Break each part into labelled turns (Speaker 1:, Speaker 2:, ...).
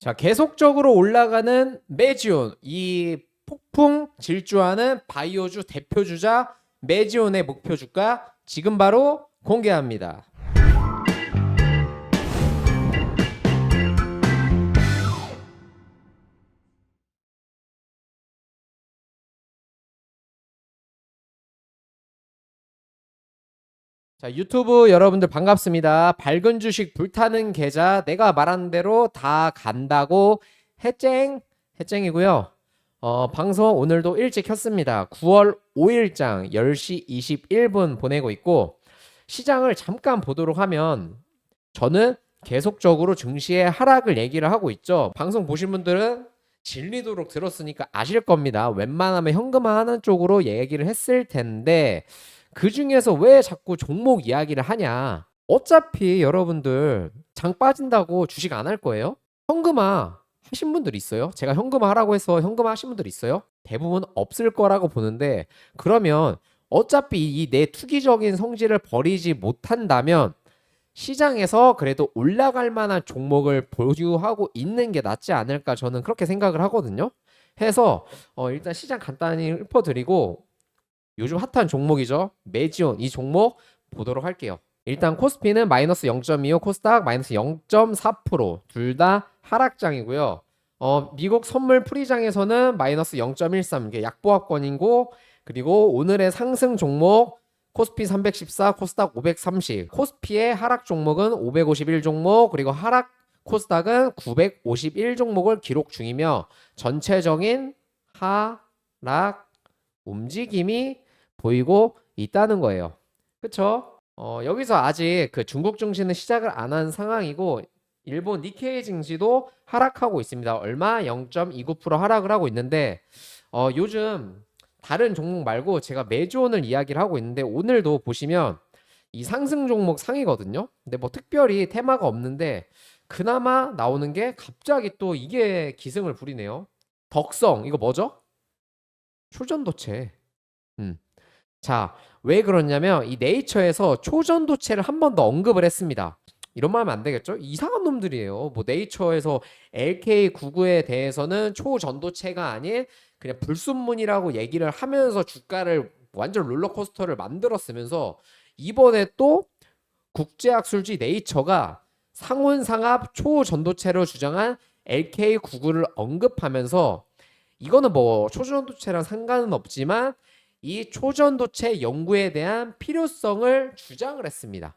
Speaker 1: 자, 계속적으로 올라가는 메지온. 이 폭풍 질주하는 바이오주 대표 주자 메지온의 목표 주가 지금 바로 공개합니다. 자, 유튜브 여러분들 반갑습니다. 밝은 주식 불타는 계좌 내가 말하는 대로 다 간다고 해쨍 해쨍이고요. 어, 방송 오늘도 일찍 켰습니다. 9월 5일장 10시 21분 보내고 있고 시장을 잠깐 보도록 하면 저는 계속적으로 증시의 하락을 얘기를 하고 있죠. 방송 보신 분들은 질리도록 들었으니까 아실 겁니다. 웬만하면 현금화하는 쪽으로 얘기를 했을 텐데 그 중에서 왜 자꾸 종목 이야기를 하냐? 어차피 여러분들 장 빠진다고 주식 안 할 거예요? 현금화 하신 분들 있어요? 제가 현금화 하라고 해서 현금화 하신 분들 있어요? 대부분 없을 거라고 보는데 그러면 어차피 이 내 투기적인 성질을 버리지 못한다면 시장에서 그래도 올라갈 만한 종목을 보유하고 있는 게 낫지 않을까 저는 그렇게 생각을 하거든요. 해서 어 일단 시장 간단히 읊어드리고 요즘 핫한 종목이죠. 메지온 이 종목 보도록 할게요. 일단 코스피는 마이너스 0.25, 코스닥 마이너스 0.4%둘 다 하락장이고요. 어, 미국 선물 풀이장에서는 마이너스 0.13 이게 약보합권이고 그리고 오늘의 상승 종목 코스피 314, 코스닥 530. 코스피의 하락 종목은 551 종목 그리고 하락 코스닥은 951 종목을 기록 중이며 전체적인 하락 움직임이 보이고 있다는 거예요. 그쵸? 어, 여기서 아직 그 중국 증시는 시작을 안 한 상황이고 일본 니케이 증시도 하락하고 있습니다. 얼마? 0.29% 하락을 하고 있는데 어, 요즘 다른 종목 말고 제가 매주 오늘 이야기를 하고 있는데 오늘도 보시면 이 상승 종목 상이거든요. 근데 뭐 특별히 테마가 없는데 그나마 나오는 게 갑자기 또 이게 기승을 부리네요. 덕성 이거 뭐죠? 초전도체. 음. 자, 왜 그러냐면 이 네이처에서 초전도체를 한 번 더 언급을 했습니다. 이런 말 하면 안 되겠죠? 이상한 놈들이에요. 뭐 네이처에서 LK99에 대해서는 초전도체가 아닌 그냥 불순물이라고 얘기를 하면서 주가를 완전 롤러코스터를 만들었으면서 이번에 또 국제학술지 네이처가 상온상합 초전도체로 주장한 LK99를 언급하면서 이거는 뭐 초전도체랑 상관은 없지만 이 초전도체 연구에 대한 필요성을 주장을 했습니다.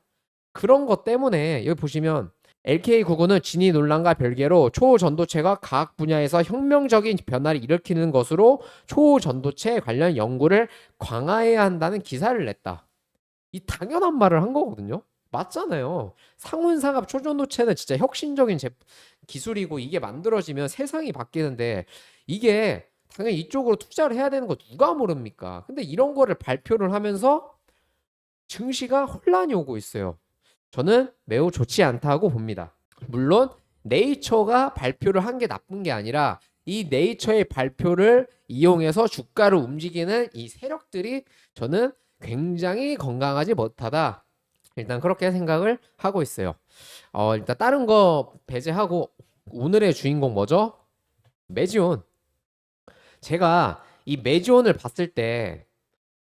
Speaker 1: 그런 것 때문에 여기 보시면 LK99는 진위 논란과 별개로 초전도체가 과학 분야에서 혁명적인 변화를 일으키는 것으로 초전도체 관련 연구를 강화해야 한다는 기사를 냈다. 이 당연한 말을 한 거거든요. 맞잖아요. 상온상합 초전도체는 진짜 혁신적인 제, 기술이고 이게 만들어지면 세상이 바뀌는데 이게 당연히 이쪽으로 투자를 해야 되는 거 누가 모릅니까? 근데 이런 거를 발표를 하면서 증시가 혼란이 오고 있어요. 저는 매우 좋지 않다고 봅니다. 물론 네이처가 발표를 한 게 나쁜 게 아니라 이 네이처의 발표를 이용해서 주가를 움직이는 이 세력들이 저는 굉장히 건강하지 못하다. 일단 그렇게 생각을 하고 있어요. 어, 일단 다른 거 배제하고 오늘의 주인공 뭐죠? 매지온. 제가 이 매지온을 봤을 때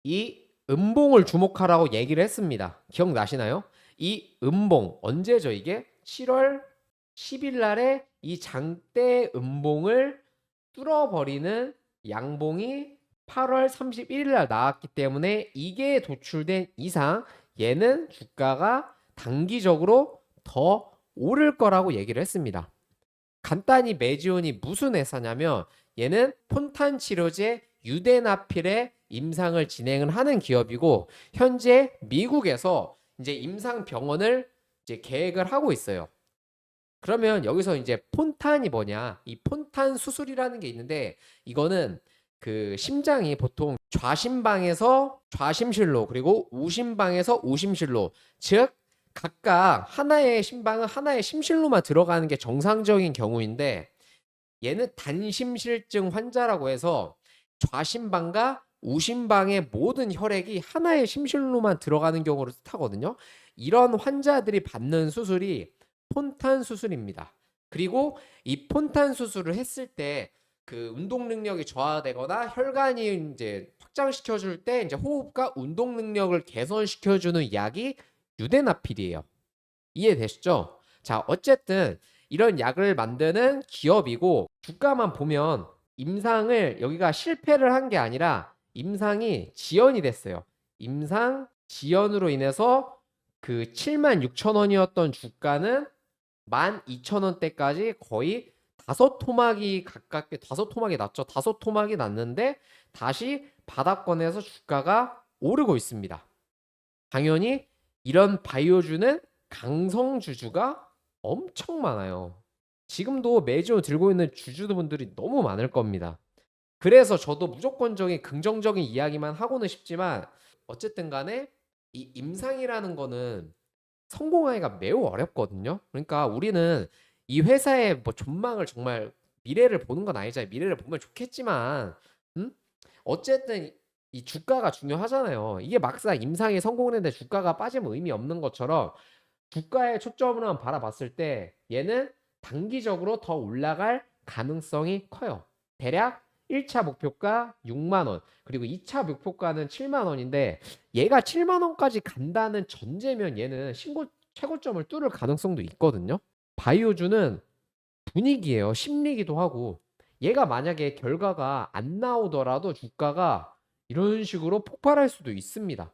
Speaker 1: 이 음봉을 주목하라고 얘기를 했습니다. 기억나시나요? 이 음봉 언제죠 이게? 7월 10일 날에 이 장대 음봉을 뚫어버리는 양봉이 8월 31일 날 나왔기 때문에 이게 도출된 이상 얘는 주가가 단기적으로 더 오를 거라고 얘기를 했습니다. 간단히 매지온이 무슨 회사냐면 얘는 폰탄 치료제 유데나필의 임상을 진행을 하는 기업이고 현재 미국에서 이제 임상 병원을 이제 계획을 하고 있어요. 그러면 여기서 이제 폰탄이 뭐냐? 이 폰탄 수술이라는 게 있는데 이거는 그 심장이 보통 좌심방에서 좌심실로 그리고 우심방에서 우심실로 즉 각각 하나의 심방은 하나의 심실로만 들어가는 게 정상적인 경우인데 얘는 단심실증 환자라고 해서 좌심방과 우심방의 모든 혈액이 하나의 심실로만 들어가는 경우를 뜻하거든요. 이런 환자들이 받는 수술이 폰탄 수술입니다. 그리고 이 폰탄 수술을 했을 때 그 운동 능력이 저하되거나 혈관이 이제 확장시켜 줄 때 이제 호흡과 운동 능력을 개선시켜 주는 약이 유데나필이에요. 이해되시죠? 자, 어쨌든 이런 약을 만드는 기업이고 주가만 보면 임상을 여기가 실패를 한 게 아니라 임상이 지연이 됐어요. 임상 지연으로 인해서 그 7만 6천 원이었던 주가는 1만 2천 원대까지 거의 다섯 토막이 가깝게 다섯 토막이 났죠. 다섯 토막이 났는데 다시 바닥권에서 주가가 오르고 있습니다. 당연히 이런 바이오주는 강성 주주가 엄청 많아요. 지금도 매주 들고 있는 주주분들이 너무 많을 겁니다. 그래서 저도 무조건적인 긍정적인 이야기만 하고는 싶지만 어쨌든 간에 이 임상이라는 거는 성공하기가 매우 어렵거든요. 그러니까 우리는 이 회사의 뭐 전망을 정말 미래를 보는 건 아니잖아요. 미래를 보면 좋겠지만, 음? 어쨌든 이 주가가 중요하잖아요. 이게 막상 임상이 성공을 했는데 주가가 빠지면 의미 없는 것처럼 주가에 초점으로 바라봤을 때 얘는 단기적으로 더 올라갈 가능성이 커요. 대략 1차 목표가 6만 원, 그리고 2차 목표가는 7만 원인데 얘가 7만 원까지 간다는 전제면 얘는 신고 최고점을 뚫을 가능성도 있거든요. 바이오주는 분위기예요. 심리기도 하고 얘가 만약에 결과가 안 나오더라도 주가가 이런 식으로 폭발할 수도 있습니다.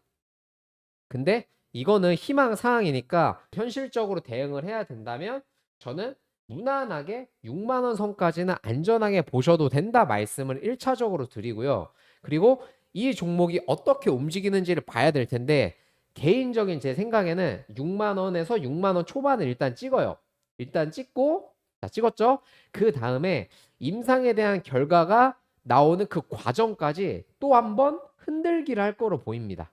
Speaker 1: 근데 이거는 희망 사항이니까 현실적으로 대응을 해야 된다면 저는 무난하게 6만 원 선까지는 안전하게 보셔도 된다 말씀을 1차적으로 드리고요. 그리고 이 종목이 어떻게 움직이는지를 봐야 될 텐데 개인적인 제 생각에는 6만 원에서 6만 원 초반을 일단 찍어요. 일단 찍고 자 찍었죠? 그 다음에 임상에 대한 결과가 나오는 그 과정까지 또 한 번 흔들기를 할 거로 보입니다.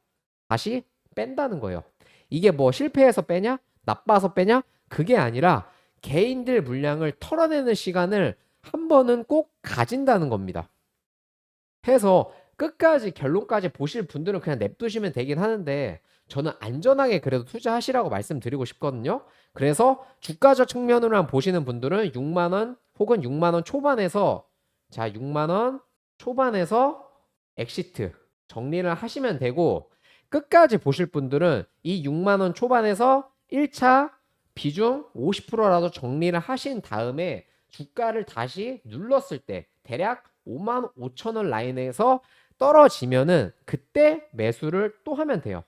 Speaker 1: 다시 뺀다는 거예요. 이게 뭐 실패해서 빼냐? 나빠서 빼냐? 그게 아니라 개인들 물량을 털어내는 시간을 한 번은 꼭 가진다는 겁니다. 해서 끝까지 결론까지 보실 분들은 그냥 냅두시면 되긴 하는데 저는 안전하게 그래도 투자하시라고 말씀드리고 싶거든요. 그래서 주가적 측면으로만 보시는 분들은 6만 원 혹은 6만 원 초반에서 자 6만 원 초반에서 엑시트 정리를 하시면 되고 끝까지 보실 분들은 이 6만 원 초반에서 1차 비중 50%라도 정리를 하신 다음에 주가를 다시 눌렀을 때 대략 5만 5천 원 라인에서 떨어지면은 그때 매수를 또 하면 돼요.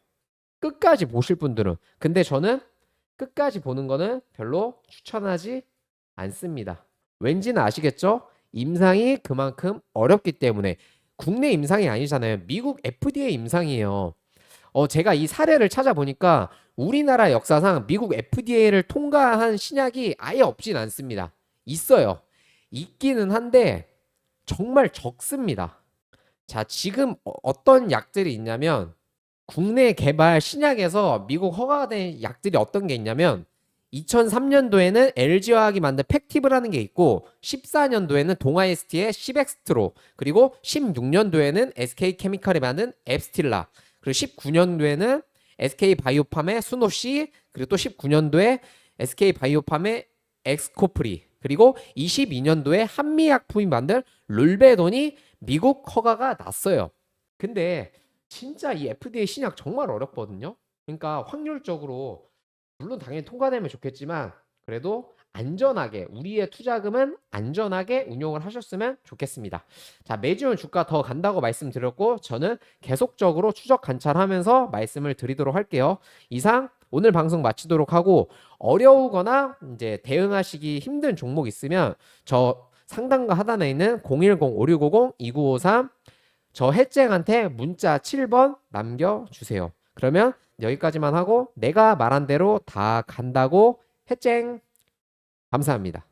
Speaker 1: 끝까지 보실 분들은. 근데 저는 끝까지 보는 거는 별로 추천하지 않습니다. 왠지는 아시겠죠? 임상이 그만큼 어렵기 때문에 국내 임상이 아니잖아요. 미국 FDA 임상이에요. 어, 제가 이 사례를 찾아보니까 우리나라 역사상 미국 FDA를 통과한 신약이 아예 없진 않습니다. 있어요. 있기는 한데 정말 적습니다. 자, 지금 어- 어떤 약들이 있냐면 국내 개발 신약에서 미국 허가가 된 약들이 어떤 게 있냐면 2003년도에는 LG화학이 만든 팩티브라는 게 있고 14년도에는 동아에스티의 시백스트로 그리고 16년도에는 SK케미칼이 만든 앱스틸라 그리고 19년도에는 SK 바이오팜의 수노씨 그리고 또 19년도에 SK 바이오팜의 엑스코프리 그리고 22년도에 한미약품이 만든 룰베돈이 미국 허가가 났어요. 근데 진짜 이 FDA 신약 정말 어렵거든요. 그러니까 확률적으로 물론 당연히 통과되면 좋겠지만 그래도 안전하게 우리의 투자금은 안전하게 운용을 하셨으면 좋겠습니다. 자, 매주는 주가 더 간다고 말씀드렸고 저는 계속적으로 추적 관찰하면서 말씀을 드리도록 할게요. 이상 오늘 방송 마치도록 하고 어려우거나 이제 대응하시기 힘든 종목 있으면 저 상단과 하단에 있는 010-5650-2953저 해쨍한테 문자 7번 남겨주세요. 그러면 여기까지만 하고 내가 말한 대로 다 간다고 해쨍 감사합니다.